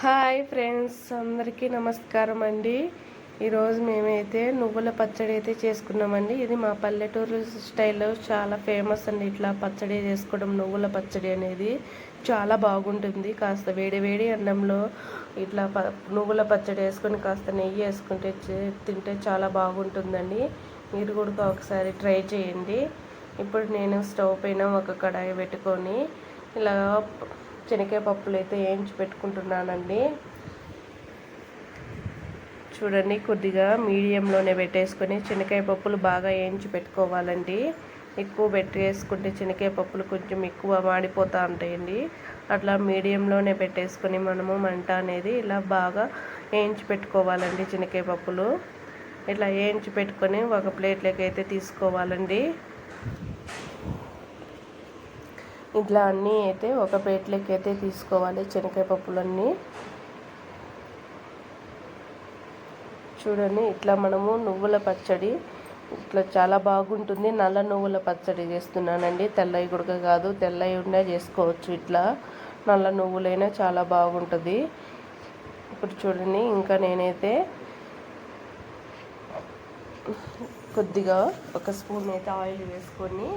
Hi friends అందరికీ నమస్కారం అండి. ఈరోజు మేమైతే నువ్వుల పచ్చడి అయితే చేసుకున్నామండి. ఇది మా పల్లెటూరు స్టైల్లో చాలా ఫేమస్ అండి. ఇట్లా పచ్చడి చేసుకోవడం నువ్వుల పచ్చడి అనేది చాలా బాగుంటుంది. కాస్త వేడి వేడి అన్నంలో ఇట్లా ప నువ్వుల పచ్చడి వేసుకొని కాస్త నెయ్యి వేసుకుంటే తింటే చాలా బాగుంటుందండి. మీరు కూడా ఒకసారి ట్రై చేయండి. ఇప్పుడు నేను స్టవ్ పైన ఒక కడాయి పెట్టుకొని ఇలా శనగకాయ పప్పులు అయితే వేయించి పెట్టుకుంటున్నానండి. చూడండి కొద్దిగా మీడియంలోనే పెట్టేసుకొని శనగకాయ పప్పులు బాగా వేయించి పెట్టుకోవాలండి. ఎక్కువ పెట్టేసుకుంటే శనగకాయ పప్పులు కొంచెం ఎక్కువ మాడిపోతూ ఉంటాయండి. అట్లా మీడియంలోనే పెట్టేసుకొని మనము మంట అనేది ఇలా బాగా వేయించి పెట్టుకోవాలండి శనగకాయ పప్పులు. ఇట్లా వేయించి పెట్టుకొని ఒక ప్లేట్లోకి అయితే తీసుకోవాలండి. ఇట్లా అన్నీ అయితే ఒక ప్లేట్లోకి అయితే తీసుకోవాలి శనగకాయ పప్పులన్నీ. చూడండి ఇట్లా మనము నువ్వుల పచ్చడి ఇట్లా చాలా బాగుంటుంది. నల్ల నువ్వుల పచ్చడి చేస్తున్నానండి. తెల్లవి గుడక కాదు తెల్లవి ఉండే చేసుకోవచ్చు ఇట్లా. నల్ల నువ్వులైనా చాలా బాగుంటుంది. ఇప్పుడు చూడండి ఇంకా నేనైతే కొద్దిగా ఒక స్పూన్ అయితే ఆయిల్ వేసుకొని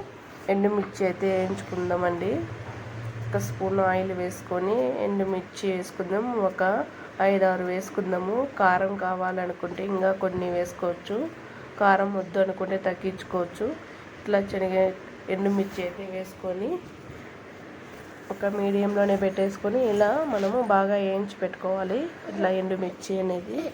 ఎండుమిర్చి అయితే వేయించుకుందామండి. ఒక స్పూన్ ఆయిల్ వేసుకొని ఎండుమిర్చి వేసుకుందాం. ఒక ఐదు ఆరు వేసుకుందాము. కారం కావాలనుకుంటే ఇంకా కొన్ని వేసుకోవచ్చు. కారం వద్దు అనుకుంటే తగ్గించుకోవచ్చు. ఇట్లా శనగ ఎండుమిర్చి అయితే వేసుకొని ఒక మీడియంలోనే పెట్టేసుకొని ఇలా మనము బాగా వేయించి పెట్టుకోవాలి. ఇట్లా ఎండుమిర్చి అనేది.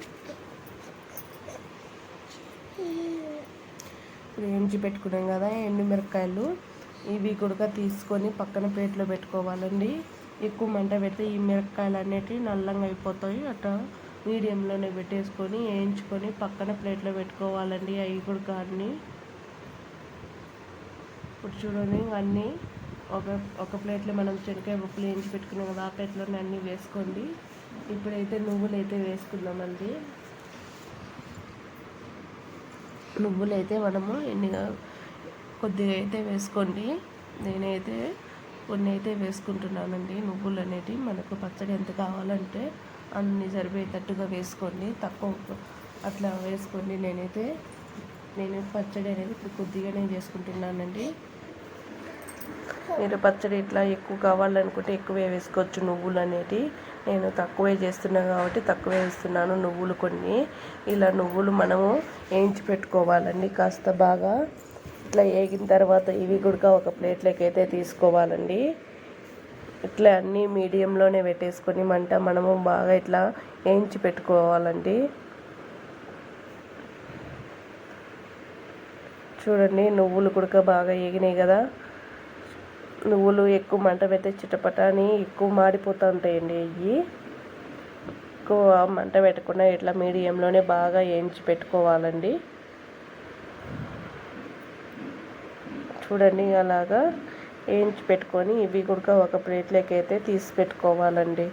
ఇప్పుడు వేయించి పెట్టుకున్నాం కదా ఎండుమిరపకాయలు ఇవి కూడా తీసుకొని పక్కన ప్లేట్లో పెట్టుకోవాలండి. ఎక్కువ మంట పెడితే ఈ మిరపకాయలు అనేటివి నల్లంగా అయిపోతాయి. అట్లా మీడియంలోనే పెట్టేసుకొని వేయించుకొని పక్కన ప్లేట్లో పెట్టుకోవాలండి అవి కూడా అన్నీ ఇప్పుడు చూడండి అన్నీ ఒక ఒక ప్లేట్లో మనం చెనక్కాయ ఉప్పులు వేయించి పెట్టుకున్నాం కదా ఆ ప్లేట్లోనే అన్నీ వేసుకోండి. ఇప్పుడైతే నువ్వులు అయితే వేసుకుందామండి. నువ్వులైతే మనము ఎన్నిగా కొద్దిగా అయితే వేసుకోండి. నేనైతే కొన్ని అయితే వేసుకుంటున్నానండి. నువ్వులు అనేటివి మనకు పచ్చడి ఎంత కావాలంటే అన్ని సరిపోయేటట్టుగా వేసుకోండి. తక్కువ అట్లా వేసుకోండి. నేనైతే నేను పచ్చడి అనేది ఇప్పుడు కొద్దిగానే చేసుకుంటున్నానండి మీరు పచ్చడి ఇట్లా ఎక్కువ కావాలనుకుంటే ఎక్కువే వేసుకోవచ్చు. నువ్వులు అనేటివి నేను తక్కువే చేస్తున్నాను కాబట్టి తక్కువే వేస్తున్నాను. నువ్వులు కొన్ని. ఇలా నువ్వులు మనము వేయించి పెట్టుకోవాలండి. కాస్త బాగా ఇట్లా వేగిన తర్వాత ఇవి కూడా ఒక ప్లేట్లోకి అయితే తీసుకోవాలండి. ఇట్లా అన్నీ మీడియంలోనే పెట్టేసుకొని మంట మనము బాగా ఇట్లా వేయించి పెట్టుకోవాలండి. చూడండి నువ్వులు కూడా బాగా వేగినాయి కదా. నువ్వులు ఎక్కువ మంట పెడితే చిటపటని ఎక్కువ మాడిపోతూ ఉంటాయండి ఇవి ఎక్కువ మంట పెట్టకుండా ఇట్లా మీడియంలోనే బాగా వేయించి పెట్టుకోవాలండి. చూడండి అలాగా వేయించి పెట్టుకొని ఇవి కూడా ఒక ప్లేట్లోకి అయితే తీసి పెట్టుకోవాలండి.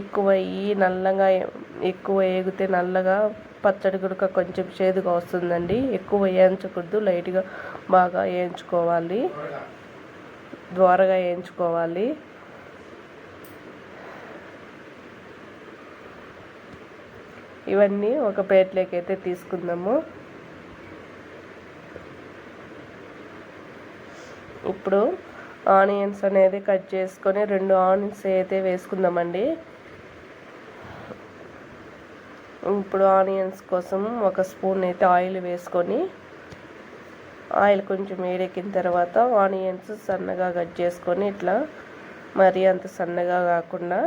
ఎక్కువ ఈ నల్లగా ఎక్కువ ఏగితే నల్లగా పచ్చడి కూడా కొంచెం చేదుగా వస్తుందండి. ఎక్కువ వేయించకూడదు. లైట్గా బాగా వేయించుకోవాలి. ద్వారగా వేయించుకోవాలి. ఇవన్నీ ఒక ప్లేట్లోకి అయితే తీసుకుందాము. ఇప్పుడు ఆనియన్స్ అనేది కట్ చేసుకొని రెండు ఆనియన్స్ అయితే వేసుకుందామండి. ఇప్పుడు ఆనియన్స్ కోసం ఒక స్పూన్ అయితే ఆయిల్ వేసుకొని ఆయిల్ కొంచెం వేడెక్కిన తర్వాత ఆనియన్స్ సన్నగా కట్ చేసుకొని ఇట్లా మరీ అంత సన్నగా కాకుండా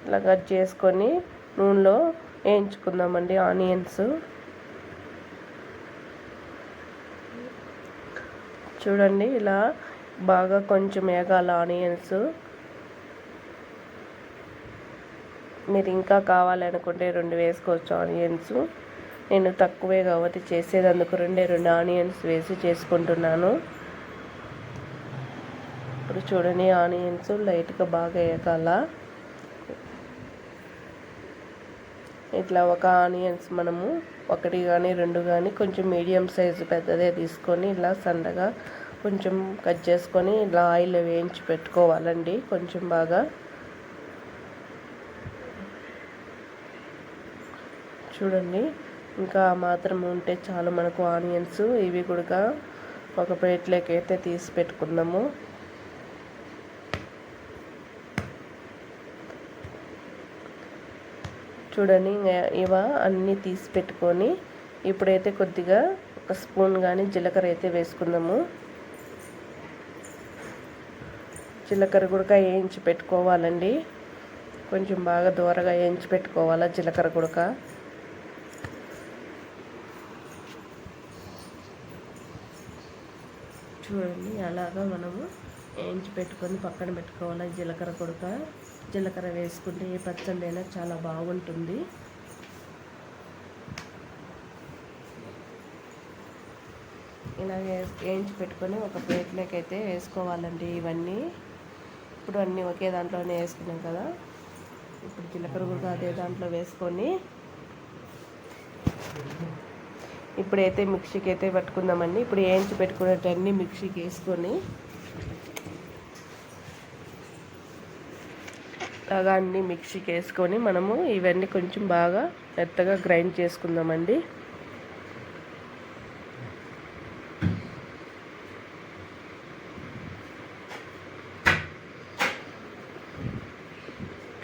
ఇట్లా కట్ చేసుకొని నూనెలో వేయించుకుందామండి ఆనియన్స్. చూడండి ఇలా బాగా కొంచెం వేగాల ఆనియన్స్. మీరు ఇంకా కావాలనుకుంటే రెండు వేసుకోవచ్చు ఆనియన్స్. నేను తక్కువే కాబట్టి చేసేదందుకు రెండే రెండు ఆనియన్స్ వేసి చేసుకుంటున్నాను. ఇప్పుడు చూడండి ఆనియన్స్ లైట్గా బాగా వేయగల ఇట్లా ఒక ఆనియన్స్ మనము ఒకటి కానీ రెండు కానీ కొంచెం మీడియం సైజు పెద్దదే తీసుకొని ఇలా సన్నగా కొంచెం కట్ చేసుకొని ఇలా ఆయిల్ వేయించి పెట్టుకోవాలండి. కొంచెం బాగా చూడండి. ఇంకా మాత్రం ఉంటే చాలు మనకు ఆనియన్స్ ఇవి కూడా ఒక ప్లేట్లోకి అయితే తీసి పెట్టుకుందాము. చూడండి ఇవ అన్నీ తీసి పెట్టుకొని ఇప్పుడైతే కొద్దిగా ఒక స్పూన్ కానీ జీలకర్ర అయితే వేసుకుందాము. జీలకర్ర కూడా వేయించి పెట్టుకోవాలండి. కొంచెం బాగా దూరగా వేయించి పెట్టుకోవాలా జీలకర్ర గుడక చూడండి అలాగా మనము వేయించి పెట్టుకొని పక్కన పెట్టుకోవాలి. జీలకర్ర కొడుక జీలకర్ర వేసుకుంటే ఏ పచ్చడి అయినా చాలా బాగుంటుంది. ఇలా వేయించి పెట్టుకొని ఒక ప్లేట్లోకి అయితే వేసుకోవాలండి ఇవన్నీ. ఇప్పుడు అన్నీ ఒకే దాంట్లోనే వేసుకున్నాం కదా. ఇప్పుడు జీలకర్ర కూడా అదే దాంట్లో వేసుకొని ఇప్పుడైతే మిక్సీకి అయితే పట్టుకుందామండి. ఇప్పుడు వేయించి పెట్టుకునేటన్నీ మిక్సీకి వేసుకొని అలాగా అన్నీ మిక్సీకి వేసుకొని మనము ఇవన్నీ కొంచెం బాగా మెత్తగా గ్రైండ్ చేసుకుందామండి.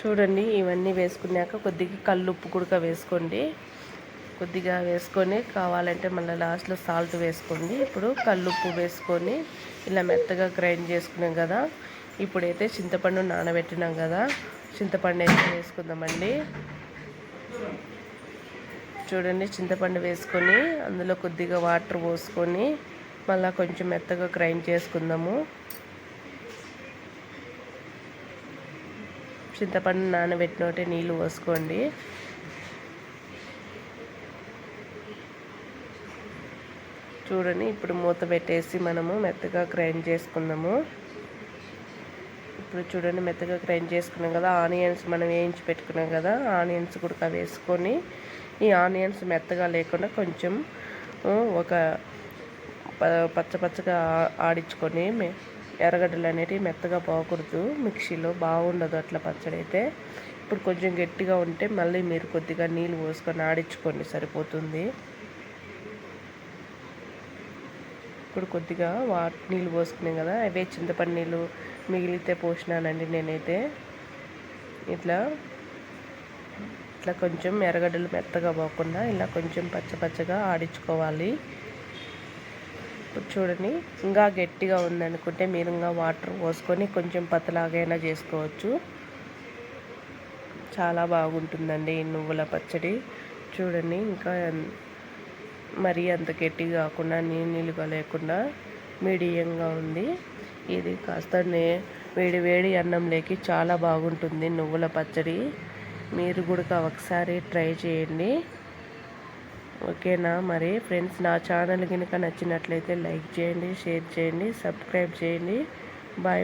చూడండి ఇవన్నీ వేసుకున్నాక కొద్దిగా కళ్ళు ఉప్పు కూడా వేసుకోండి. కొద్దిగా వేసుకొని కావాలంటే మళ్ళీ లాస్ట్లో సాల్ట్ వేసుకోండి. ఇప్పుడు కల్లుప్పు వేసుకొని ఇలా మెత్తగా గ్రైండ్ చేసుకున్నాం కదా. ఇప్పుడైతే చింతపండు నానబెట్టినాం కదా. చింతపండు అయితే వేసుకుందామండి. చూడండి చింతపండు వేసుకొని అందులో కొద్దిగా వాటర్ పోసుకొని మళ్ళీ కొంచెం మెత్తగా గ్రైండ్ చేసుకుందాము. చింతపండు నానబెట్టినోటే నీళ్ళు పోసుకోండి. చూడండి ఇప్పుడు మూత పెట్టేసి మనము మెత్తగా గ్రైండ్ చేసుకుందాము. ఇప్పుడు చూడండి మెత్తగా గ్రైండ్ చేసుకున్నాం కదా ఆనియన్స్ మనం వేయించి పెట్టుకున్నాం కదా ఆనియన్స్ కూడా వేసుకొని ఈ ఆనియన్స్ మెత్తగా లేకుండా కొంచెం ఒక పచ్చ పచ్చగా ఆడించుకొని ఎర్రగడ్డలు అనేటివి మెత్తగా పోకూడదు మిక్సీలో బాగుండదు అట్లా పచ్చడి అయితే. ఇప్పుడు కొంచెం గట్టిగా ఉంటే మళ్ళీ మీరు కొద్దిగా నీళ్ళు పోసుకొని ఆడించుకోండి సరిపోతుంది. ఇప్పుడు కొద్దిగా వాట్ నీళ్ళు పోసుకున్నాం కదా అవే చింతపండు నీళ్ళు మిగిలితే పోసినానండి నేనైతే. ఇట్లా ఇట్లా కొంచెం ఎర్రగడ్డలు మెత్తగా పోకుండా ఇలా కొంచెం పచ్చ పచ్చగా ఆడించుకోవాలి. ఇప్పుడు చూడండి ఇంకా గట్టిగా ఉందనుకుంటే మీరు ఇంకా వాటర్ పోసుకొని కొంచెం పతలాగైనా చేసుకోవచ్చు. చాలా బాగుంటుందండి నువ్వుల పచ్చడి. చూడండి ఇంకా మరీ అంత గట్టి కాకుండా నీళ్ళు నీళ్ళుగా లేకుండా మీడియంగా ఉంది. ఇది కాస్త నే వేడి వేడి అన్నంలోకి చాలా బాగుంటుంది. నువ్వుల పచ్చడి మీరు కూడా ఒకసారి ట్రై చేయండి. ఓకేనా? మరి ఫ్రెండ్స్ నా ఛానల్ కనుక నచ్చినట్లయితే లైక్ చేయండి షేర్ చేయండి సబ్స్క్రైబ్ చేయండి. బాయ్.